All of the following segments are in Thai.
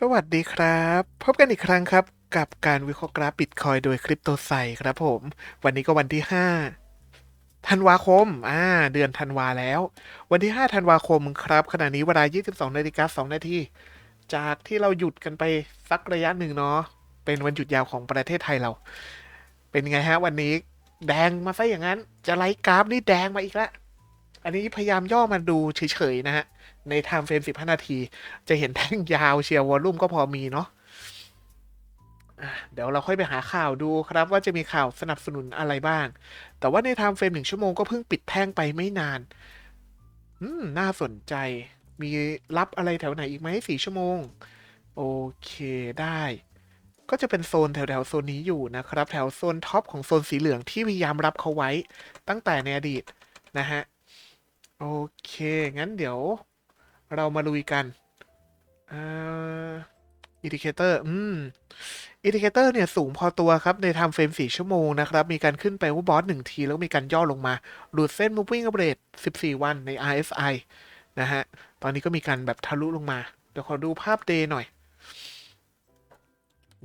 สวัสดีครับ พบกันอีกครั้งครับ กับการวิเคราะห์กราฟบิตคอยโดยคริปโตไซครับผม วันนี้ก็วันที่ 5 ธันวาคม อ่า เดือนธันวาแล้ว วันที่ 5 ธันวาคมครับ ขณะนี้เวลา 22นาฬิกา2นาทีจากที่เราหยุดกันไปสักระยะหนึ่งเนาะเป็นวันหยุดยาวของประเทศไทยเรา เป็นไงฮะ วันนี้แดงมาซะอย่างนั้น จะไลค์กราฟนี่แดงมาอีกแล้วอันนี้พยายามย่อมาดูเฉยๆนะฮะ ในไทม์เฟรม15นาที จะเห็นแท่งยาวเชียร์วอลลุ่มก็พอมีเนาะอะเดี๋ยวเราค่อยไปหาข่าวดูครับว่าจะมีข่าวสนับสนุนอะไรบ้าง แต่ว่าในไทม์เฟรมหนึ่งชั่วโมงก็เพิ่งปิดแท่งไปไม่นาน อืม น่าสนใจ มีรับอะไรแถวไหนอีกไหมสี่ชั่วโมง โอเคได้ ก็จะเป็นโซนแถวๆโซนนี้อยู่นะครับ แถวโซนท็อปของโซนสีเหลืองที่พยายามรับเขาไว้ตั้งแต่ในอดีตนะฮะ โอเค งั้นเดี๋ยว เรามาลุยกันอ่าอินดิเคเตอร์ อืม อินดิเคเตอร์เนี่ยสูงพอตัวครับ ในไทม์เฟรม 4 ชั่วโมงนะครับ มีการขึ้นไปว่าบอสหนึ่งที แล้วมีการย่อลงมา หลุดเส้น moving average 14 วันใน RSI นะฮะ ตอนนี้ก็มีการแบบทะลุลงมา เดี๋ยวขอดูภาพเดย์หน่อย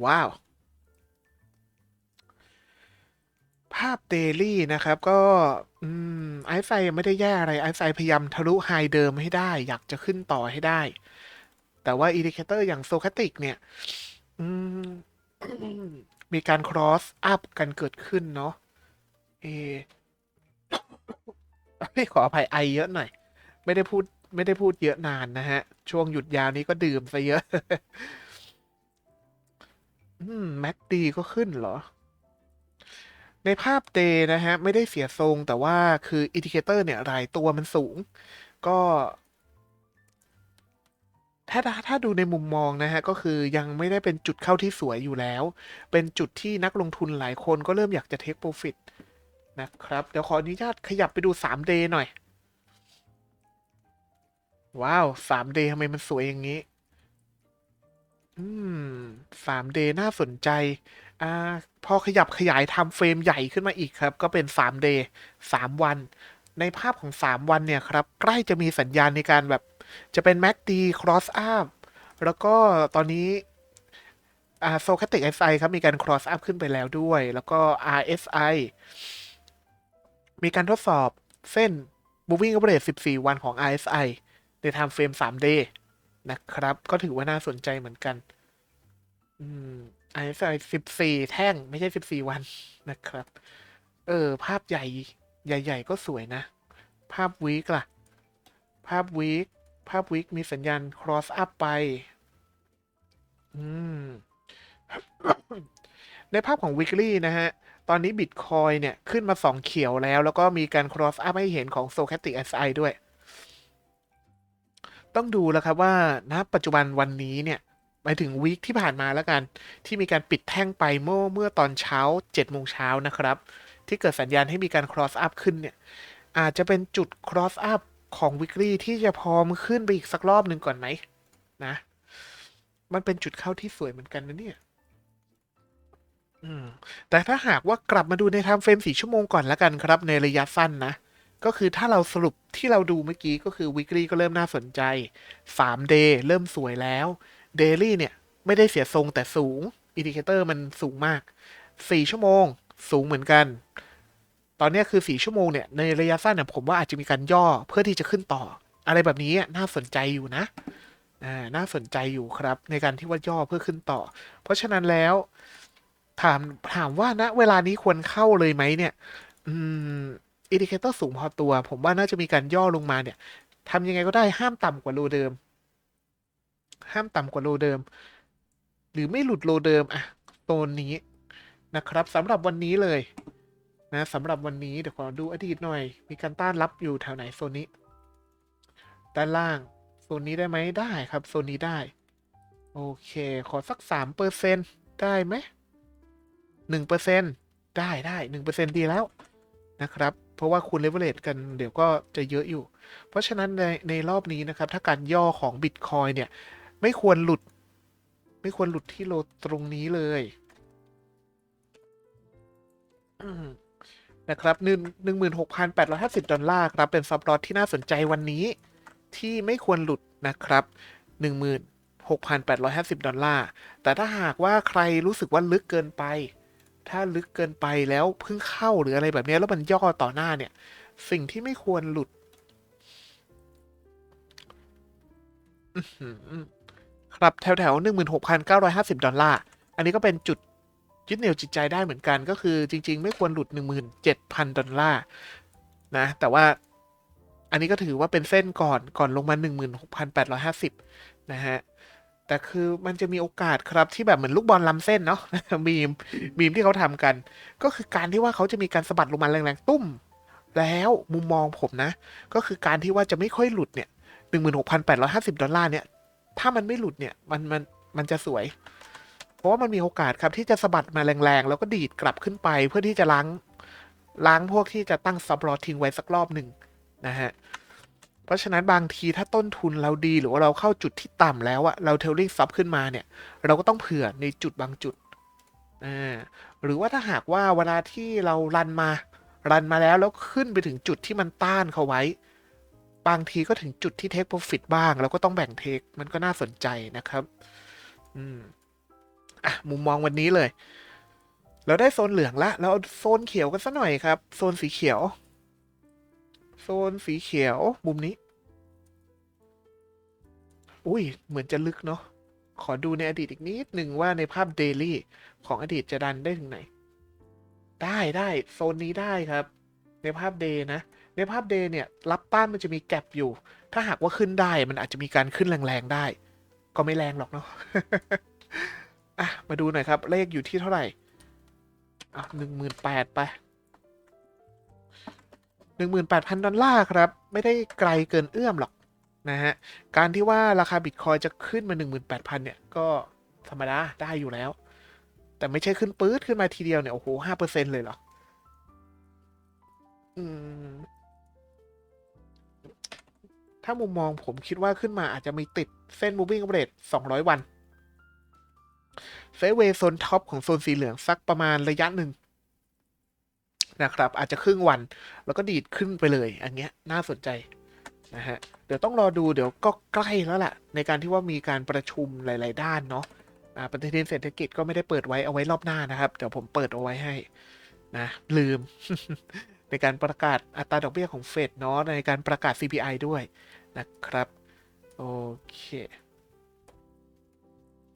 ว้าว ภาพเดลี่นะครับ ก็ อืม ไอซ์ไซยังไม่ได้แย่อะไรไอซ์ไซพยายามทะลุไฮเดิมให้ได้ อยากจะขึ้นต่อให้ได้ แต่ว่าอินดิเคเตอร์อย่างโซค a ติกเนี่ยมมีการ cross up กันเกิดขึ้นเนาะเอขออภัยไอเยอะหน่อย ไม่ได้พูดไม่ได้พูดเยอะนานนะฮะ ช่วงหยุดยาวนี้ก็ดื่มซะเยอะอืมแม็กดีก็ขึ้นเหรอ ในภาพเดย์นะฮะ ไม่ได้เสียทรงแต่ว่าคืออินดิเคเตอร์เนี่ยรายตัวมันสูง ก็ถ้าถ้าดูในมุมมองนะฮะ ก็คือยังไม่ได้เป็นจุดเข้าที่สวยอยู่แล้ว เป็นจุดที่นักลงทุนหลายคนก็เริ่มอยากจะเทคโปรฟิตนะครับ เดี๋ยวขออนุญาตขยับไปดู 3 day หน่อย ว้าว 3 day ทำไมมันสวยอย่างนี้ อืมสามเดย์น่าสนใจ อ่าพอขยับขยายทม์เฟรมใหญ่ขึ้นมาอีกครับ ก็เป็นสามเดย์สามวัน ในภาพของสามวันเนี่ยครับ ใกล้จะมีสัญญาณในการแบบ จะเป็น MACD cross up แล้วก็ตอนนี้อ่าโซคติก SI ครับ มีการ cross up ขึ้นไปแล้วด้วย แล้วก็ RSI มีการทดสอบเส้น moving average 14 วันของ RSI ใน time frame 3 day นะครับ ก็ถือว่าน่าสนใจเหมือนกัน อืม RSI 14แท่งไม่ใช่14วันนะครับ เออ ภาพใหญ่ ใหญ่ ๆ ก็สวยนะ ภาพวีคล่ะ ภาพวีคภาพวีคมีสัญญาณ cross up ไป อืม ในภาพของ weekly นะฮะ ตอนนี้ Bitcoin เนี่ย ขึ้นมา2เขียวแล้ว แล้วก็มีการ cross up ให้เห็นของ Stochastic SI ด้วย ต้องดูแล้วครับว่าณปัจจุบันวันนี้เนี่ย มายถึงวีคที่ผ่านมาแล้วกัน ที่มีการปิดแท่งไปเมื่อเมื่อตอนเช้า7โมงเช้านะครับ ที่เกิดสัญญาณให้มีการ cross up ขึ้นเนี่ย อาจจะเป็นจุด cross up ของ weekly ที่จะพอมนขึ้นไปอีกสักรอบหนึ่งก่อนไหมนะ มันเป็นจุดเข้าที่สวยเหมือนกันนะเนี่ยแต่ถ้าหากว่ากลับมาดูในไทม์เฟรม4ชั่วโมงก่อนและกันครับ ในระยะสั้นนะ ก็คือถ้าเราสรุปที่เราดูเมื่อกี้ก็คือ weekly ก็เริ่มน่าสนใจ3 day เริ่มสวยแล้ว daily เนี่ย ไม่ได้เสียทรงแต่สูงอินดิเคเตอร์มันสูงมาก 4 ชั่วโมงสูงเหมือนกัน ตอนนี้คือ 4 ชั่วโมงเนี่ย ในระยะสั้นเนี่ยผมว่าอาจจะมีการย่อเพื่อที่จะขึ้นต่อ อะไรแบบนี้น่าสนใจอยู่นะน่าสนใจอยู่ครับ ในการที่ว่าย่อเพื่อขึ้นต่อ เพราะฉะนั้นแล้ว ถามถามว่าณเวลานี้ควรเข้าเลยไหมเนี่ย อืมอินดิเคเตอร์สูงพอตัว ผมว่าน่าจะมีการย่อลงมาเนี่ยทำยังไงก็ได้ห้ามต่ำกว่าโลเดิม ห้ามต่ำกว่าโลเดิม หรือไม่หลุดโลเดิมอะโซนนี้นะครับสำหรับวันนี้เลยนะสำหรับวันนี้เดี๋ยวขอดูอดีตหน่อย มีการต้านรับอยู่แถวไหนโซนนี้ด้านล่างโซนนี้ได้ไหมได้ครับโซนนี้ได้ โอเค ขอสักสามเปอร์เซ็นได้ไหมหนึ่งเปอร์เซ็นได้ได้หนึ่งเปอร์เซ็นดีแล้วนะครับ เพราะว่าคุณเลเวลเลตกันเดี๋ยวก็จะเยอะอยู่ เพราะฉะนั้นในในรอบนี้นะครับ ถ้าการย่อของ Bitcoin เนี่ย ไม่ควรหลุด ไม่ควรหลุดที่โลตรงนี้เลยนะครับหนึ่งหนึ่งหมื่นหกพันแปดร้อยห้าสิบดอลลาร์ครับ เป็นซับลอตที่น่าสนใจวันนี้ ที่ไม่ควรหลุดนะครับหนึ่งหมื่น16,850ดอลลาร์ แต่ถ้าหากว่าใครรู้สึกว่าลึกเกินไป ถ้าลึกเกินไปแล้วเพิ่งเข้าหรืออะไรแบบนี้แล้วมันย่อต่อหน้าเนี่ย สิ่งที่ไม่ควรหลุด อื้อหือครับแถวแถวหนึ่งหมื่นหกพันเก้าร้อยห้าสิบดอลลาร์ อันนี้ก็เป็นจุดยึดเหนี่ยวจิตใจได้เหมือนกันก็คือจริง ๆ ไม่ควรหลุดหนึ่งหมื่นเจ็ดพันดอลลาร์นะ แต่ว่าอันนี้ก็ถือว่าเป็นเส้นก่อนก่อนลงมาหนึ่งหมื่นหกพันแปดร้อยห้าสิบนะฮะ แต่คือมันจะมีโอกาสครับที่แบบเหมือนลูกบอลล้ำเส้นเนาะมีมมีมที่เขาทำกัน ก็คือการที่ว่าเขาจะมีการสะบัดลงมาแรงๆตุ้ม แล้วมุมมองผมนะ ก็คือการที่ว่าจะไม่ค่อยหลุดเนี่ยหนึ่งหมื่นหกพันแปดร้อยห้าสิบดอลลาร์เนี่ย ถ้ามันไม่หลุดเนี่ย มันมันมันจะสวย เพราะว่ามันมีโอกาสครับ ที่จะสะบัดมาแรงๆ แล้วก็ดีดกลับขึ้นไปเพื่อที่จะล้างล้างพวกที่จะตั้งซับรอทิ้งไว้สักรอบหนึ่งนะฮะ เพราะฉะนั้นบางทีถ้าต้นทุนเราดีหรือว่าเราเข้าจุดที่ต่ำแล้วอะเราเทลลิ่งซับขึ้นมาเนี่ย เราก็ต้องเผื่อในจุดบางจุดอ่าหรือว่าถ้าหากว่าเวลาที่เรารันมา รันมาแล้วแล้วขึ้นไปถึงจุดที่มันต้านเขาไว้ บางทีก็ถึงจุดที่เทคโปรฟิตบ้าง แล้วก็ต้องแบ่งเทค มันก็น่าสนใจนะครับ อืม อะ มุมมองวันนี้เลย เราได้โซนเหลืองละ เราเอาโซนเขียวกันสัหน่อยครับ โซนสีเขียว โซนสีเขียว มุมนี้ อุ้ย เหมือนจะลึกเนาะ ขอดูในอดีตอีกนิดหนึ่งว่าในภาพเดลี่ของอดีตจะดันได้ถึงไหน ได้ได้ โซนนี้ได้ครับ ในภาพเดย์นะ ในภาพเดย์เนี่ย รับต้านมันจะมีแกลบอยู่ ถ้าหากว่าขึ้นได้มันอาจจะมีการขึ้นแรงๆได้ ก็ไม่แรงหรอกเนาะอะมาดูหน่อยครับ เลขอยู่ที่เท่าไหร่อะหนึ่งหมื่นแปดไปหนึ่งหมื่นแปดพันดอลลาร์ครับ ไม่ได้ไกลเกินเอื้อมหรอกนะฮะ การที่ว่าราคาบิตคอยจะขึ้นมาหนึ่งหมื่นแปดพันเนี่ย ก็ธรรมดาได้อยู่แล้ว แต่ไม่ใช่ขึ้นปื๊ดขึ้นมาทีเดียวเนี่ย โอ้โหห้าเปอร์เซ็นเลยเหรอ อืม ถ้ามุมมองผมคิดว่าขึ้นมาอาจจะมีติดเส้น moving average 200 วันเซเวย์โซนท็อปของโซนสีเหลืองสักประมาณระยะหนึ่งนะครับ อาจจะครึ่งวัน แล้วก็ดีดขึ้นไปเลย อันเนี้ยน่าสนใจนะฮะเดี๋ยวต้องรอดูเดี๋ยวก็ใกล้แล้วล่ะ ในการที่ว่ามีการประชุมหลาย ๆ ด้านเนาะอ่าปฏิทินเศรษฐกิจก็ไม่ได้เปิดไว้เอาไว้รอบหน้านะครับ เดี๋ยวผมเปิดเอาไว้ให้นะลืม ในการประกาศอัตราดอกเบี้ยของเฟดเนาะในการประกาศ CPI ด้วยนะครับ โอเค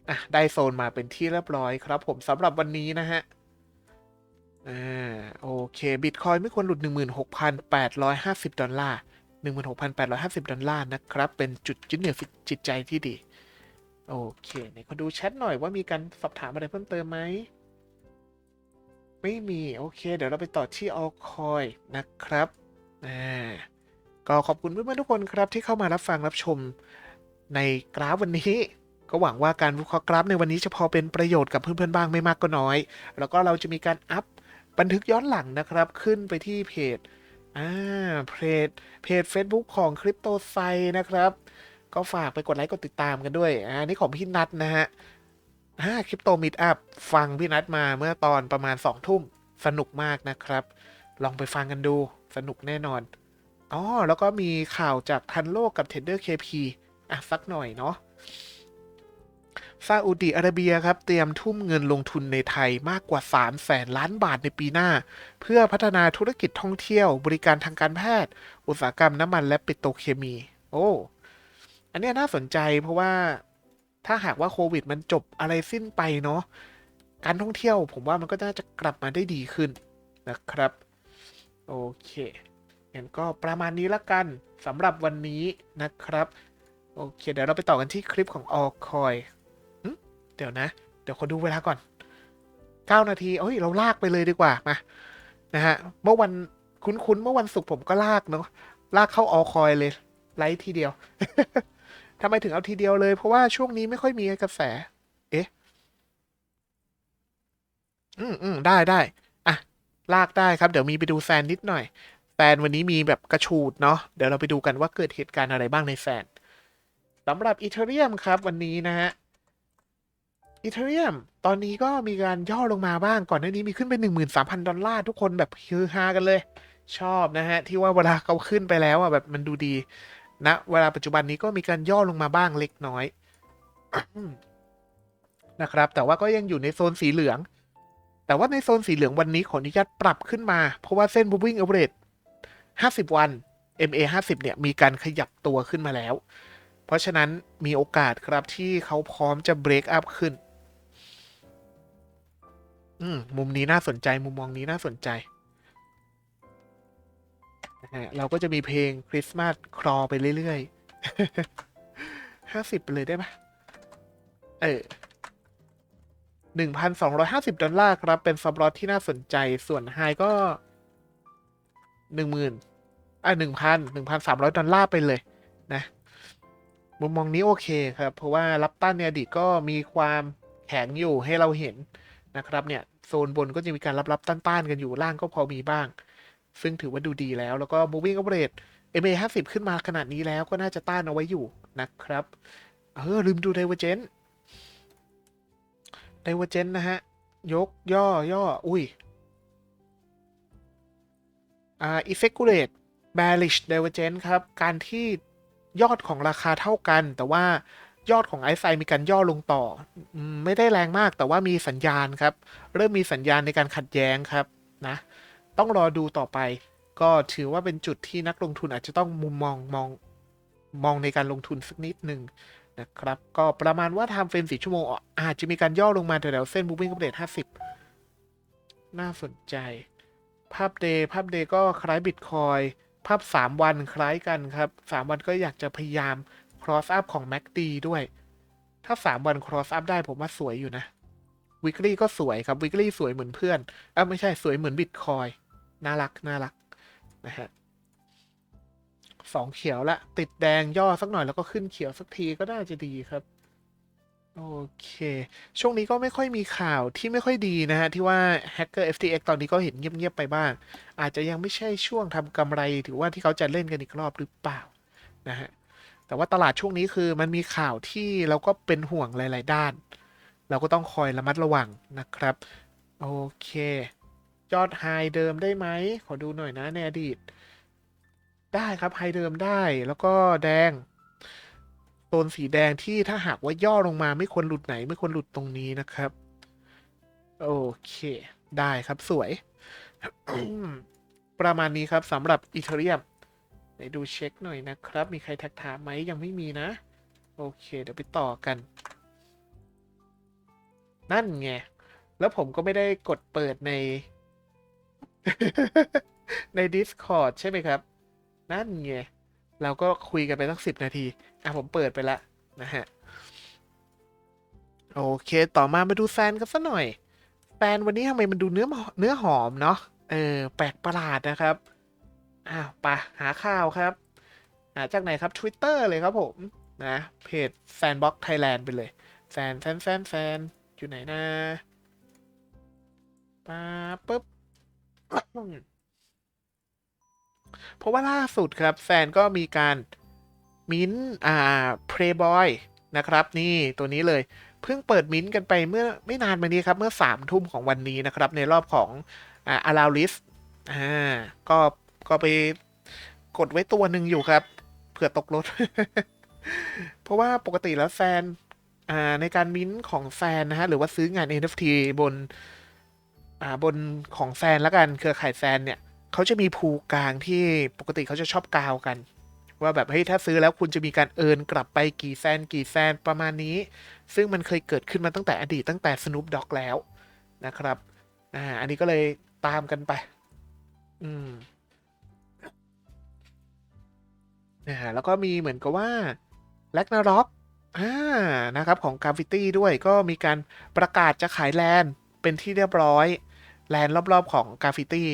อะได้โซนมาเป็นที่เรียบร้อยครับ ผมสำหรับวันนี้นะฮะอ่าโอเคบิตคอยไม่ควรหลุด 16,850 ดอลลาร์ 16,850 ดอลลาร์นะครับ เป็นจุดยึดเหนี่ยวจิตใจที่ดี โอเคไหนขอดูแชทหน่อยว่ามีการสอบถามอะไรเพิ่มเติมไหม ไม่มี โอเค เดี๋ยวเราไปต่อที่ a l c o i นะครับอ่าก็ขอบคุณเพื่อนๆทุกคนครับที่เข้ามารับฟังรับชมในกราฟวันนี้ ก็หวังว่าการวิเคราะห์กราฟในวันนี้จะพอเป็นประโยชน์กับเพื่อนๆบ้างไม่มากก็น้อย แล้วก็เราจะมีการอัพบันทึกย้อนหลังนะครับ ขึ้นไปที่เพจอ่าเพจเพจ Facebook ของคริปโตไซนะครับ ก็ฝากไปกดไลค์กดติดตามกันด้วยอ่านี่ของพี่นัทนะฮะ อ่าคริปโตมิดอัพฟังพี่นัทมาเมื่อตอนประมาณสองทุ่มสนุกมากนะครับ ลองไปฟังกันดูสนุกแน่นอนอ๋อแล้วก็มีข่าวจากทันโลกกับเทนเดอร์เคพีอะสักหน่อยเนาะซาอุดิอาระเบียครับ เตรียมทุ่มเงินลงทุนในไทยมากกว่า3แสนล้านบาทในปีหน้า เพื่อพัฒนาธุรกิจท่องเที่ยว บริการทางการแพทย์ อุตสาหกรรมน้ำมันและปิโตรเคมี โอ้ อันนี้น่าสนใจเพราะว่า ถ้าหากว่าโควิดมันจบอะไรสิ้นไปเนาะการท่องเที่ยว ผมว่ามันก็น่าจะกลับมาได้ดีขึ้นนะครับ โอเคงั้นก็ประมาณนี้ละกันสำหรับวันนี้นะครับ โอเค เดี๋ยวเราไปต่อกันที่คลิปของ All Coin หึเดี๋ยวนะ เดี๋ยวขอดูเวลาก่อน 9 นาทีเอ้ย เราลากไปเลยดีกว่ามานะฮะเมื่อวันคุ้นๆเมื่อวันศุกร์ผมก็ลากเนาะลากเข้า All Coin เลย ไลท์ทีเดียว ทำไมถึงเอาทีเดียวเลย เพราะว่าช่วงนี้ไม่ค่อยมีกระแส เอ๊ะ อืมอืมได้ได้ อะ ลากได้ครับ เดี๋ยวมีไปดูแซนนิดหน่อย แซนวันนี้มีแบบกระชูดเนาะ เดี๋ยวเราไปดูกันว่าเกิดเหตุการณ์อะไรบ้างในแซนสำหรับอีเทเรียมครับ วันนี้นะฮะอีเทเรียมตอนนี้ก็มีการย่อลงมาบ้างก่อนหน้านี้มีขึ้นไป 13,000 ดอลลาร์ ทุกคนแบบฮือฮากันเลย ชอบนะฮะ ที่ว่าเวลาเขาขึ้นไปแล้วอะแบบมันดูดี นะเวลาปัจจุบันนี้ก็มีการย่อลงมาบ้างเล็กน้อยนะครับ แต่ว่าก็ยังอยู่ในโซนสีเหลือง แต่ว่าในโซนสีเหลืองวันนี้ขออนุญาตปรับขึ้นมา เพราะว่าเส้น moving average 50 วัน MA 50เนี่ย มีการขยับตัวขึ้นมาแล้ว เพราะฉะนั้นมีโอกาสครับที่เขาพร้อมจะ break up ขึ้น อืม มุมนี้น่าสนใจ มุมมองนี้น่าสนใจะฮะเราก็จะมีเพลงคริสต์มาสคลอไปเรื่อยๆห้าสิบไปเลยได้ไหมเออหนึ่งพันสองร้อยห้าสิบดอลลาร์ครับ เป็นซับลอตที่น่าสนใจส่วนไฮก็หนึ่งหมื่นอะหนึ่งพันหนึ่งพันสามร้อยดอลลาร์ไปเลยนะมุมมองนี้โอเคครับ เพราะว่ารับต้านในอดีตก็มีความแข็งอยู่ให้เราเห็นนะครับเนี่ย โซนบนก็จะมีการรับรับต้านๆกันอยู่ล่างก็พอมีบ้าง ซึ่งถือว่าดูดีแล้ว แล้วก็ moving average MA 50ขึ้นมาขนาดนี้แล้วก็น่าจะต้านเอาไว้อยู่นะครับ เออ ลืมดู divergent divergent นะฮะ ยกย่อ ย่อ อุ้ย อ่า Effectuate bearish divergent ครับ การที่ยอดของราคาเท่ากัน แต่ว่ายอดของไอซ์ไซมีการย่อลงต่อ ไม่ได้แรงมากแต่ว่ามีสัญญาณครับ เริ่มมีสัญญาณในการขัดแย้งครับนะ ต้องรอดูต่อไป ก็ถือว่าเป็นจุดที่นักลงทุนอาจจะต้องมุมมองมองมองในการลงทุนสักนิดหนึ่งนะครับ ก็ประมาณว่าทำเฟรมสี่ชั่วโมง อาจจะมีการย่อลงมาแถวๆเส้น moving average 50 น่าสนใจ ภาพเดย์ภาพเดย์ก็คล้ายบิตคอยภาพ 3 วันคล้ายกันครับ 3 วันก็อยากจะพยายาม cross up ของ MACD ด้วย ถ้า 3 วัน cross up ได้ผมว่าสวยอยู่นะ weekly ก็สวยครับ weekly สวยเหมือนเพื่อนอ้าไม่ใช่สวยเหมือนบิตคอย น่ารักน่ารักนะฮะสองเขียวละ ติดแดงย่อสักหน่อยแล้วก็ขึ้นเขียวสักทีก็น่าจะดีครับ โอเค ช่วงนี้ก็ไม่ค่อยมีข่าวที่ไม่ค่อยดีนะฮะ ที่ว่า Hacker FTX ตอนนี้ก็เห็นเงียบ ๆ ไปบ้าง อาจจะยังไม่ใช่ช่วงทำกำไรถือว่าที่เขาจะเล่นกันอีกรอบหรือเปล่านะฮะแต่ว่าตลาดช่วงนี้คือมันมีข่าวที่เราก็เป็นห่วงหลาย ๆ ด้าน เราก็ต้องคอยระมัดระวังนะครับ โอเค ยอดไฮเดิมได้ไหม ขอดูหน่อยนะในอดีต ได้ครับไฮเดิมได้แล้วก็แดงโซนสีแดงที่ถ้าหากว่าย่อลงมาไม่ควรหลุดไหนไม่ควรหลุดตรงนี้นะครับ โอเค ได้ครับสวย ประมาณนี้ครับสำหรับอีเทเรียมไหนดูเช็คหน่อยนะครับ มีใครทักถามไหมยังไม่มีนะ โอเค เดี๋ยวไปต่อกัน นั่นไง แล้วผมก็ไม่ได้กดเปิดใน ใน Discord ใช่ไหมครับ นั่นไง เราก็คุยกันไปตั้งสิบนาที อะผมเปิดไปละนะฮะ โอเค ต่อมามาดูแฟนกันสักหน่อย แฟนวันนี้ทำไมมันดูเนื้อเนื้อหอมเนาะ เออ แปลกประหลาดนะครับ อ้าวปะหาข่าวครับ หาจากไหนครับ Twitter เลยครับผม นะ เพจแฟนบ็อกไทยแลนด์ไปเลย แฟนแฟนแฟนแฟนอยู่ไหนนะปาปุ๊บ เพราะว่าล่าสุดครับแฟนก็มีการมิ้นท์อ่าเพลย์บอยนะครับ นี่ตัวนี้เลย เพิ่งเปิดมิ้นท์กันไปเมื่อไม่นานมานี้ครับ เมื่อสามทุ่มของวันนี้นะครับ ในรอบของอ่าอาราลิสอ่าก็ก็ไปกดไว้ตัวหนึ่งอยู่ครับเผื่อตกรถ เพราะว่าปกติแล้วแฟนอ่าในการมิ้นท์ของแฟนนะฮะ หรือว่าซื้องาน NFT บน อ่าบนของแฟนแล้วกันเครือข่ายแฟนเนี่ยเขาจะมีภูกลางที่ปกติเขาจะชอบกาวกัน ว่าแบบเฮ้ยถ้าซื้อแล้วคุณจะมีการเอินกลับไปกี่แสนกี่แสนประมาณนี้ ซึ่งมันเคยเกิดขึ้นมาตั้งแต่อดีตตั้งแต่ Snoop Dogg แล้วนะครับอ่าอันนี้ก็เลยตามกันไป อืมนะฮะแล้วก็มีเหมือนกับว่าแลกนาร็อกอ่านะครับของกราฟิตี้ด้วยก็มีการประกาศจะขายแลนด์เป็นที่เรียบร้อย แลนด์รอบ ๆ ของกราฟิตี้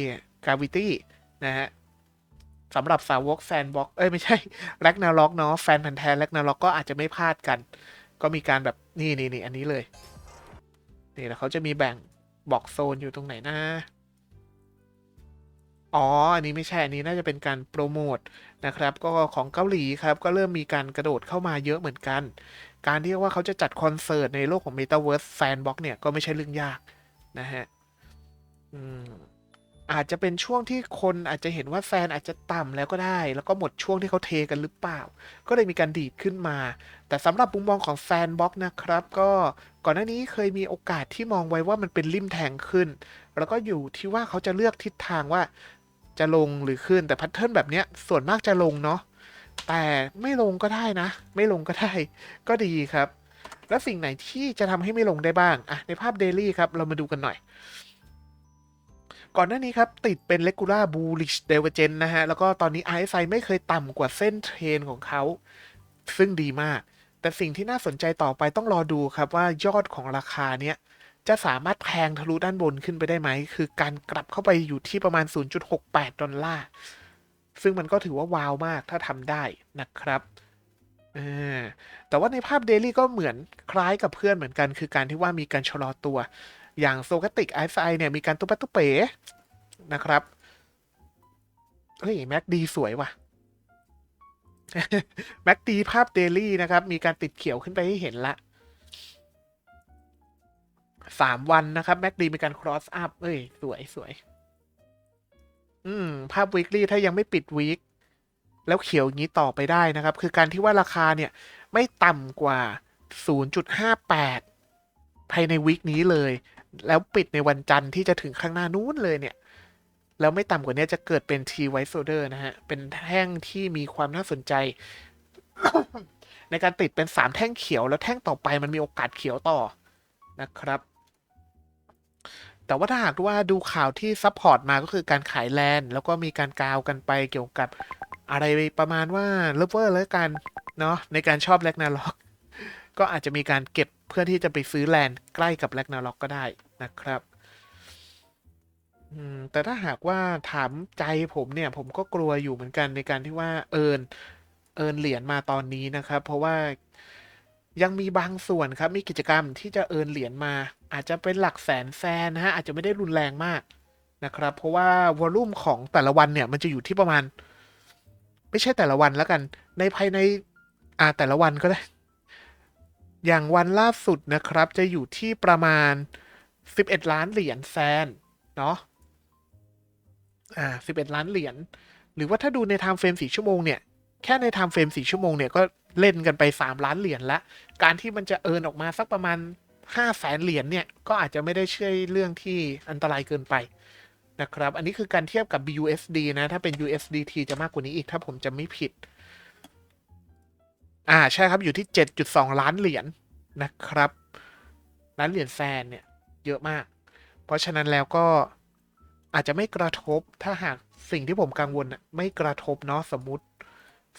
กราฟิตี้นะฮะสำหรับสาวกแฟนบ็อกเอ้ย ไม่ใช่แลกนาล็อกเนาะแฟนพันธ์แท้แลกนาล็อกก็อาจจะไม่พลาดกัน ก็มีการแบบนี่นี่นี่อันนี้เลย นี่แล้วเขาจะมีแบ่งบอกโซนอยู่ตรงไหนนะอ๋อ อันนี้ไม่ใช่ อันนี้น่าจะเป็นการโปรโมทนะครับ ก็ของเกาหลีครับ ก็เริ่มมีการกระโดดเข้ามาเยอะเหมือนกัน การที่ว่าเขาจะจัดคอนเสิร์ตในโลกของ Metaverse Sandbox เนี่ย ก็ไม่ใช่เรื่องยากนะฮะ อืมอาจจะเป็นช่วงที่คนอาจจะเห็นว่าแฟนอาจจะต่ำแล้วก็ได้ แล้วก็หมดช่วงที่เขาเทกันหรือเปล่า ก็เลยมีการดีดขึ้นมา แต่สำหรับมุมมองของแฟนบล็อกนะครับ ก็ก่อนหน้านี้เคยมีโอกาสที่มองไว้ว่ามันเป็นริมแทงขึ้น แล้วก็อยู่ที่ว่าเขาจะเลือกทิศทางว่าจะลงหรือขึ้นแต่แพทเทิร์นแบบเนี้ยส่วนมากจะลงเนาะแต่ไม่ลงก็ได้นะ ไม่ลงก็ได้ ก็ดีครับ แล้วสิ่งไหนที่จะทำให้ไม่ลงได้บ้างอะในภาพเดลี่ครับเรามาดูกันหน่อย ก่อนหน้านี้ครับ ติดเป็น regular bullish divergence นะฮะ แล้วก็ตอนนี้ RSI ไม่เคยต่ำกว่าเส้นเทรนของเขา ซึ่งดีมาก แต่สิ่งที่น่าสนใจต่อไปต้องรอดูครับว่ายอดของราคาเนี้ยจะสามารถแทงทะลุด้านบนขึ้นไปได้ไหม คือการกลับเข้าไปอยู่ที่ประมาณ 0.68 ดอลลาร์ ซึ่งมันก็ถือว่าวาวมากถ้าทำได้นะครับแต่ว่าในภาพเดลี่ก็เหมือนคล้ายกับเพื่อนเหมือนกัน คือการที่ว่ามีการชะลอตัว อย่างโซกติกไอซ์ไอเนี่ยมีการตุ๊ปะตุ๊เป๋นะครับ เฮ้ยแม็กดีสวยว่ะแม็กดีภาพเดลี่นะครับ มีการติดเขียวขึ้นไปให้เห็นละสามวันนะครับแม็กดีมีการ cross up เอ้ย สวยสวย อืม ภาพ weekly ถ้ายังไม่ปิดวีคแล้วเขียวอย่างนี้ต่อไปได้นะครับ คือการที่ว่าราคาเนี่ย ไม่ต่ำกว่า 0.58 ภายในวีคนี้เลย แล้วปิดในวันจันทร์ที่จะถึงข้างหน้านู้นเลยเนี่ย แล้วไม่ต่ำกว่านี้จะเกิดเป็น T White Solder นะฮะ เป็นแท่งที่มีความน่าสนใจ ในการติดเป็น3แท่งเขียวแล้วแท่งต่อไปมันมีโอกาสเขียวต่อนะครับ แต่ว่าถ้าหากว่าดูข่าวที่ซัพพอร์ตมาก็คือการขายแลนด์แล้วก็มีการกาวกันไปเกี่ยวกับอะไรประมาณว่าเลเวอร์แล้วกันเนาะในการชอบแลกนาล็อก ก็อาจจะมีการเก็บเพื่อที่จะไปซื้อแลนด์ใกล้กับแลกนาล็อกก็ได้นะครับแต่ถ้าหากว่าถามใจผมเนี่ย ผมก็กลัวอยู่เหมือนกันในการที่ว่าเอิญเอิญเหรียญมาตอนนี้นะครับ เพราะว่ายังมีบางส่วนครับ มีกิจกรรมที่จะเอิญเหรียญมา อาจจะเป็นหลักแสนแฟนนะฮะ อาจจะไม่ได้รุนแรงมากนะครับ เพราะว่าวอลลุ่มของแต่ละวันเนี่ย มันจะอยู่ที่ประมาณ ไม่ใช่แต่ละวันแล้วกัน ในภายในอ่าแต่ละวันก็ได้ อย่างวันล่าสุดนะครับ จะอยู่ที่ประมาณ 11 ล้านเหรียญแฟนเนาะอ่า11 ล้านเหรียญหรือว่าถ้าดูในไทม์เฟรม4ชั่วโมงเนี่ยแค่ในไทม์เฟรม4ชั่วโมงเนี่ยก็เล่นกันไป 3 ล้านเหรียญละการที่มันจะเอินออกมาสักประมาณ5แสนเหรียญเนี่ยก็อาจจะไม่ได้เชื่อเรื่องที่อันตรายเกินไปนะครับ อันนี้คือการเทียบกับ BUSD นะ ถ้าเป็น USDT จะมากกว่านี้อีกถ้าผมจะไม่ผิด อ่าใช่ครับอยู่ที่ 7.2 ล้านเหรียญนะครับ ล้านเหรียญแฟนเนี่ย เยอะมาก เพราะฉะนั้นแล้วก็อาจจะไม่กระทบถ้าหากสิ่งที่ผมกังวลน่ะไม่กระทบเนาะสมมติ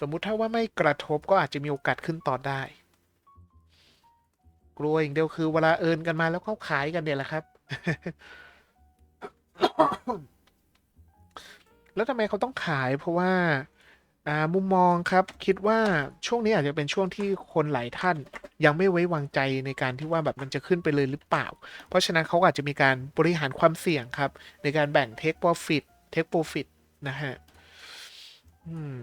สมมุติถ้าว่าไม่กระทบก็อาจจะมีโอกาสขึ้นต่อได้ กลัวอย่างเดียวคือเวลาเอินกันมาแล้วเขาขายกันเนี่ยแหละครับ แล้วทำไมเขาต้องขายเพราะว่า อ่ามุมมองครับคิดว่าช่วงนี้อาจจะเป็นช่วงที่คนหลายท่าน ยังไม่ไว้วางใจในการที่ว่าแบบมันจะขึ้นไปเลยหรือเปล่า เพราะฉะนั้นเขาอาจจะมีการบริหารความเสี่ยงครับ ในการแบ่ง take profit take profit นะฮะอืม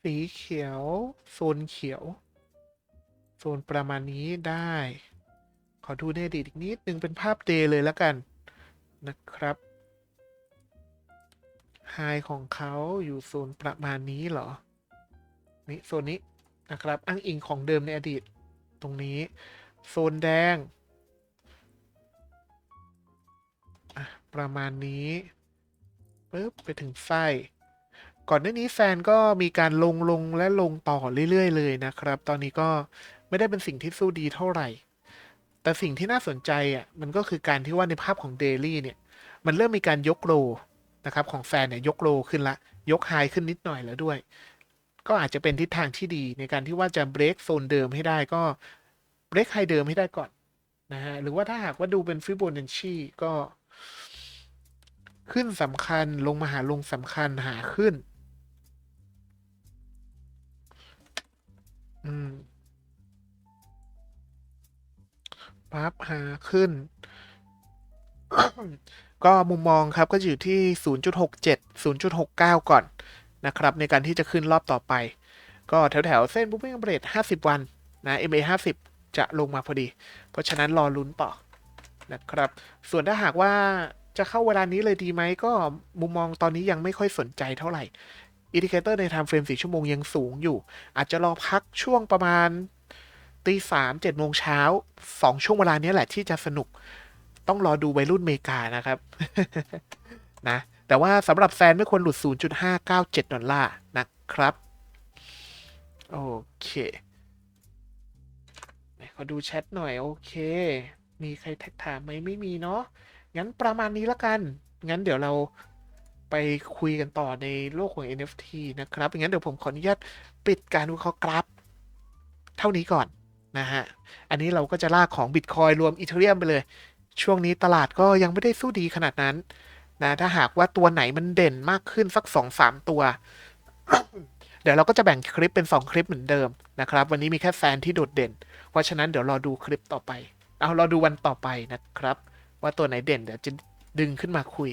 สีเขียว โซนเขียว โซนประมาณนี้ได้ ขอดูในอดีตอีกนิดนึงเป็นภาพเดย์เลยแล้วกันนะครับ ไฮของเขาอยู่โซนประมาณนี้เหรอ นี่โซนนี้นะครับ อ้างอิงของเดิมในอดีต ตรงนี้ โซนแดง ประมาณนี้ปึ๊บไปถึงไส้ก่อนหน้านี้แฟนก็มีการลงลงและลงต่อเรื่อย ๆ เลยนะครับ ตอนนี้ก็ไม่ได้เป็นสิ่งที่สู้ดีเท่าไหร่ แต่สิ่งที่น่าสนใจอะมันก็คือการที่ว่าในภาพของเดลี่เนี่ย มันเริ่มมีการยกโล นะครับของแฟนเนี่ยยกโลขึ้นละ ยกไฮขึ้นนิดหน่อยแล้วด้วย ก็อาจจะเป็นทิศทางที่ดีในการที่ว่าจะเบรกโซนเดิมให้ได้ก็เบรกไฮเดิมให้ได้ก่อนนะฮะหรือว่าถ้าหากว่าดูเป็นฟิโบนัชชีก็ขึ้นสำคัญลงมาหาลงสำคัญหาขึ้น อืมปั๊บหาขึ้น ก็มุมมองครับก็อยู่ที่ 0.67 0.69 ก่อนนะครับในการที่จะขึ้นรอบต่อไป ก็แถวแถวเส้น moving average 50 วันนะ MA 50 จะลงมาพอดี เพราะฉะนั้นรอลุ้นต่อนะครับ ส่วนถ้าหากว่าจะเข้าเวลานี้เลยดีไหมก็มุมมองตอนนี้ยังไม่ค่อยสนใจเท่าไหร่อินดิเคเตอร์ใน time frame 4ชั่วโมงยังสูงอยู่ อาจจะรอพักช่วงประมาณตีสามเจ็ดโมงเช้าสองช่วงเวลานี้แหละที่จะสนุก ต้องรอดูวัยรุ่นเมกานะครับ นะ แต่ว่าสำหรับแซนไม่ควรหลุด 0.597 ดอลลาร์นะครับ โอเคไหนขอดูแชทหน่อย โอเค มีใครแท็กถามไหมไม่มีเนาะ งั้นประมาณนี้ละกัน งั้นเดี๋ยวเราไปคุยกันต่อในโลกของ NFT นะครับ งั้นเดี๋ยวผมขออนุญาตปิดการวิเคราะห์กราฟ เท่านี้ก่อนนะฮะ อันนี้เราก็จะลากของ Bitcoin รวม Ethereum ไปเลย ช่วงนี้ตลาดก็ยังไม่ได้สู้ดีขนาดนั้นนะถ้าหากว่าตัวไหนมันเด่นมากขึ้นสัก 2-3 ตัว เดี๋ยวเราก็จะแบ่งคลิปเป็น 2 คลิปเหมือนเดิมนะครับ วันนี้มีแค่แฟนที่โดดเด่น เพราะฉะนั้นเดี๋ยวรอดูคลิปต่อไป เอารอดูวันต่อไปนะครับ ว่าตัวไหนเด่นเดี๋ยวจะดึงขึ้นมาคุย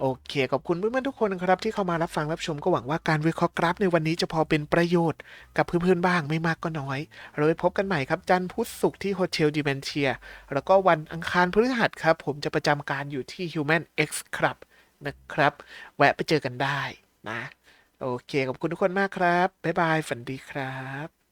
โอเค ขอบคุณเพื่อนๆทุกคนครับที่เข้ามารับฟังรับชมก็หวังว่าการวิเคราะห์กราฟในวันนี้จะพอเป็นประโยชน์กับเพื่อนๆบ้างไม่มากก็น้อย เราไปพบกันใหม่ครับ จันทร์พุธศุกร์ที่โฮเทลดิเมนเทียแล้วก็วันอังคารพฤหัสครับ ผมจะประจำการอยู่ที่ Human X Club นะครับ แวะไปเจอกันได้นะ โอเค ขอบคุณทุกคนมากครับบ๊ายบายฝันดีครับ